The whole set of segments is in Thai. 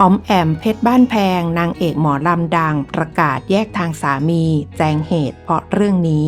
ออมแอมเพชรบ้านแพง นางเอกหมอลำดัง ประกาศแยกทางสามี แจงเหตุเพราะเรื่องนี้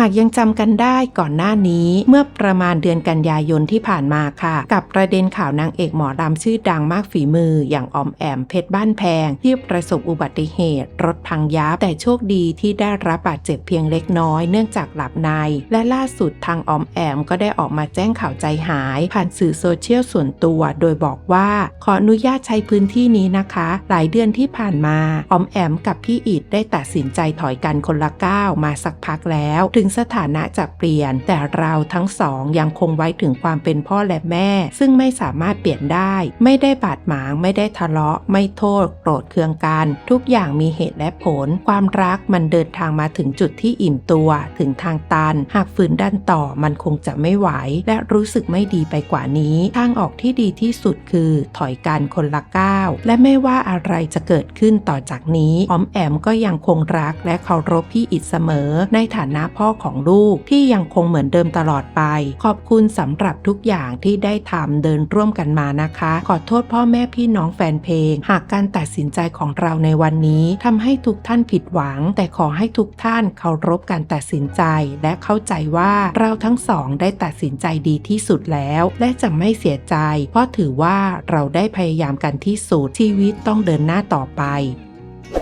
หากยังจำกันได้ก่อนหน้านี้เมื่อประมาณเดือนกันยายนที่ผ่านมาค่ะ กับประเด็นข่าวนางเอกหมอลำชื่อดังมากฝีมือ อย่างออมแอมเพชรบ้านแพง ที่ประสบอุบัติเหตุ รถพังยับแต่โชคดีที่ได้รับบาดเจ็บเพียงเล็กน้อย เนื่องจากหลับใน และล่าสุดทางออมแอมก็ได้ออกมาแจ้งข่าวใจหาย ผ่านสื่อโซเชียลส่วนตัว โดยบอกว่าขออนุญาตใช้พื้นที่นี้นะคะ หลายเดือนที่ผ่านมาออมแอมกับพี่อิดได้ตัดสินใจถอยกันคนละก้าวมาสักพักแล้วถึงงสถานะจะเปลี่ยน แต่เราทั้งสองยังคงไว้ถึงความเป็นพ่อและแม่ ซึ่งไม่สามารถเปลี่ยนได้ ไม่ได้บาดหมาง ไม่ได้ทะเลาะ ไม่โทษ โกรธเคืองกัน ทุกอย่างมีเหตุและผล ความรักมันเดินทางมาถึงจุดที่อิ่มตัว ถึงทางตัน หากฝืนดันต่อมันคงจะไม่ไหว และรู้สึกไม่ดีไปกว่านี้ ทางออกที่ดีที่สุดคือ ถอยกันคนละก้าว และไม่ว่าอะไรจะเกิดขึ้นต่อจากนี้ออมแอมก็ยังคงรักและเคารพพี่อิดเสมอ ในฐานะพ่อของลูกที่ยังคงเหมือนเดิมตลอดไป ขอบคุณสำหรับทุกอย่างที่ได้ทำเดินร่วมกันมานะคะ ขอโทษพ่อแม่พี่น้องแฟนเพลง หากการตัดสินใจของเราในวันนี้ทำให้ทุกท่านผิดหวัง แต่ขอให้ทุกท่านเคารพการตัดสินใจ และเข้าใจว่าเราทั้งสองได้ตัดสินใจดีที่สุดแล้ว และจะไม่เสียใจ เพราะถือว่าเราได้พยายามกันที่สุดชีวิตต้องเดินหน้าต่อไป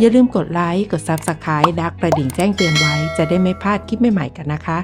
อย่าลืมกดไลค์ กด Subscribe ดักกระดิ่งแจ้งเตือนไว้ จะได้ไม่พลาดคลิปใหม่ๆกันนะคะ